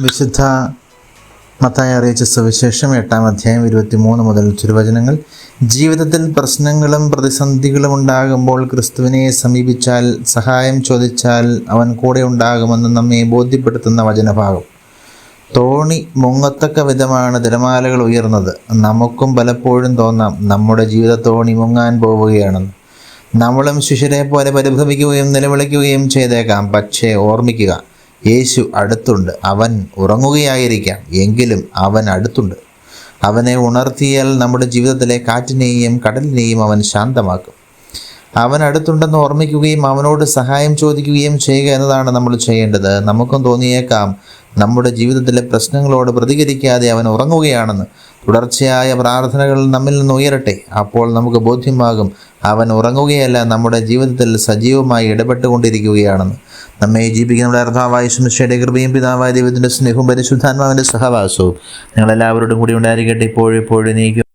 വിശുദ്ധ മത്തായി അറിയിച്ച സുവിശേഷം എട്ടാം അധ്യായം ഇരുപത്തിമൂന്ന് മുതൽ തിരുവചനങ്ങൾ. ജീവിതത്തിൽ പ്രശ്നങ്ങളും പ്രതിസന്ധികളും ഉണ്ടാകുമ്പോൾ ക്രിസ്തുവിനെ സമീപിച്ചാൽ സഹായം ചോദിച്ചാൽ അവൻ കൂടെ ഉണ്ടാകുമെന്ന് നമ്മെ ബോധ്യപ്പെടുത്തുന്ന വചനഭാഗം. തോണി മുങ്ങത്തക്ക വിധമാണ് തിരമാലകൾ ഉയർന്നത്. നമുക്കും പലപ്പോഴും തോന്നാം നമ്മുടെ ജീവിത തോണി മുങ്ങാൻ പോവുകയാണെന്ന്. നമ്മളും ശിശുരെ പോലെ പരിഭ്രമിക്കുകയും നിലവിളിക്കുകയും ചെയ്തേക്കാം. പക്ഷേ ഓർമ്മിക്കുക യേശു അടുത്തുണ്ട്. അവൻ ഉറങ്ങുകയായിരിക്കാം. എങ്കിലും അവൻ അടുത്തുണ്ട്. അവനെ ഉണർത്തിയാൽ നമ്മുടെ ജീവിതത്തിലെ കാറ്റിനെയും കടലിനെയും അവൻ ശാന്തമാക്കും. അവൻ അടുത്തുണ്ടെന്ന് ഓർമ്മിക്കുകയും അവനോട് സഹായം ചോദിക്കുകയും ചെയ്യുക എന്നതാണ് നമ്മൾ ചെയ്യേണ്ടത്. നമുക്കും തോന്നിയേക്കാം നമ്മുടെ ജീവിതത്തിലെ പ്രശ്നങ്ങളോട് പ്രതികരിക്കാതെ അവൻ ഉറങ്ങുകയാണെന്ന്. തുടർച്ചയായ പ്രാർത്ഥനകൾ നമ്മിൽ നിന്ന് ഉയരട്ടെ. അപ്പോൾ നമുക്ക് ബോധ്യമാകും അവൻ ഉറങ്ങുകയല്ല നമ്മുടെ ജീവിതത്തിൽ സജീവമായി ഇടപെട്ടുകൊണ്ടിരിക്കുകയാണെന്ന്. നമ്മെ ജീവിക്കുന്ന നമ്മുടെ അർത്ഥാവായ ശുമിഷയുടെ കൃപയും പിതാവായ ദൈവത്തിന്റെ സ്നേഹവും പരിശുദ്ധാത്മാവിന്റെ സഹവാസവും നിങ്ങളെല്ലാവരോടും കൂടി ഉണ്ടായിരിക്കട്ടെ. ഇപ്പോഴും ഇപ്പോഴും നീക്കും